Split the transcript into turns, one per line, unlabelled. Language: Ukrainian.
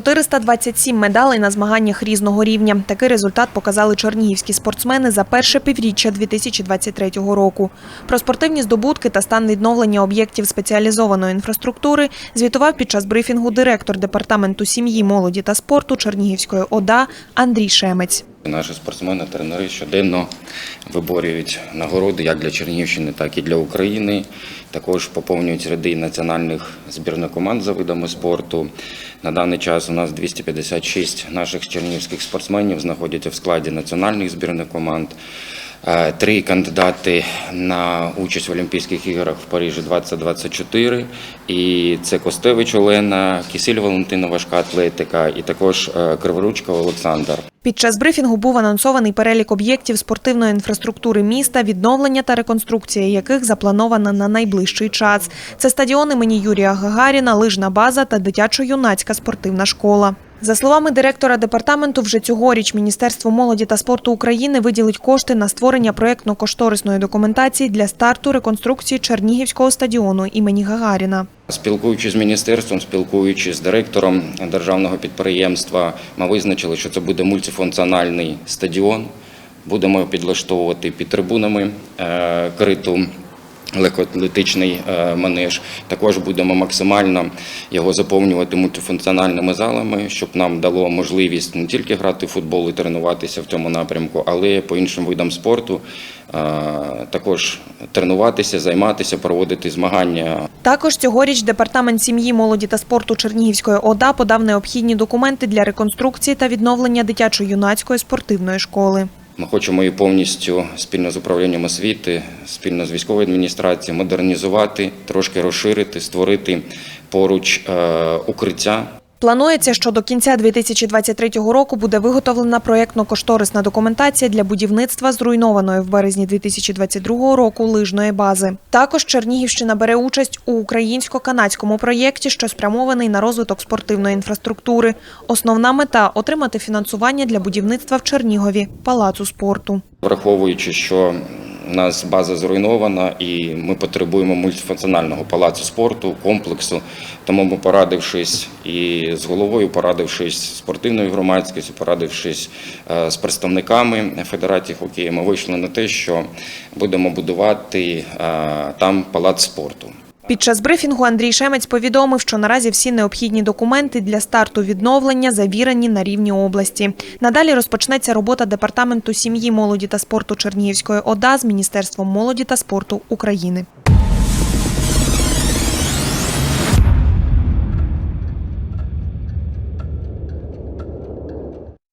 427 медалей на змаганнях різного рівня. Такий результат показали чернігівські спортсмени за перше півріччя 2023 року. Про спортивні здобутки та стан відновлення об'єктів спеціалізованої інфраструктури звітував під час брифінгу директор департаменту сім'ї, молоді та спорту Чернігівської ОДА Андрій Шемець.
Наші спортсмени, тренери щоденно виборюють нагороди як для Чернігівщини, так і для України. Також поповнюють ряди національних збірних команд за видами спорту. На даний час у нас 256 наших чернігівських спортсменів знаходяться в складі національних збірних команд. Е, Три кандидати на участь в Олімпійських іграх в Парижі 2024. І це Костевич Олена, Кісіль Валентина, важка атлетика, і також е, Криворучка Олександр.
Під час брифінгу був анонсований перелік об'єктів спортивної інфраструктури міста, відновлення та реконструкція яких запланована на найближчий час. Це стадіон імені Юрія Гагаріна, лижна база та дитячо-юнацька спортивна школа. За словами директора департаменту, вже цьогоріч Міністерство молоді та спорту України виділить кошти на створення проєктно-кошторисної документації для старту реконструкції Чернігівського стадіону імені Гагаріна.
Спілкуючись з міністерством, спілкуючись з директором державного підприємства, ми визначили, що це буде мультифункціональний стадіон. Будемо підлаштовувати під трибунами е, криту легкоатлетичний е, манеж. Також будемо максимально його заповнювати мультифункціональними залами, щоб нам дало можливість не тільки грати в футбол і тренуватися в цьому напрямку, але й по іншим видам спорту. е, Також тренуватися, займатися, проводити змагання
Також цьогоріч департамент сім'ї, молоді та спорту Чернігівської ОДА подав необхідні документи для реконструкції та відновлення дитячо-юнацької спортивної школи.
Ми хочемо її повністю спільно з управлінням освіти, спільно з військовою адміністрацією модернізувати, трошки розширити, створити поруч е, укриття.
Планується, що до кінця 2023 року буде виготовлена проєктно-кошторисна документація для будівництва зруйнованої в березні 2022 року лижної бази. Також Чернігівщина бере участь у українсько-канадському проєкті, що спрямований на розвиток спортивної інфраструктури. Основна мета отримати фінансування для будівництва в Чернігові палацу спорту.
Враховуючи, що у нас база зруйнована і ми потребуємо мультифункціонального палацу спорту, комплексу. Тому ми порадившись і з головою, порадившись з спортивною громадськістю, порадившись е, з представниками Федерації хокею, ми вийшли на те, що будемо будувати е, там палац спорту.
Під час брифінгу Андрій Шемець повідомив, що наразі всі необхідні документи для старту відновлення завірені на рівні області. Надалі розпочнеться робота департаменту сім'ї, молоді та спорту Чернігівської ОДА з Міністерством молоді та спорту України.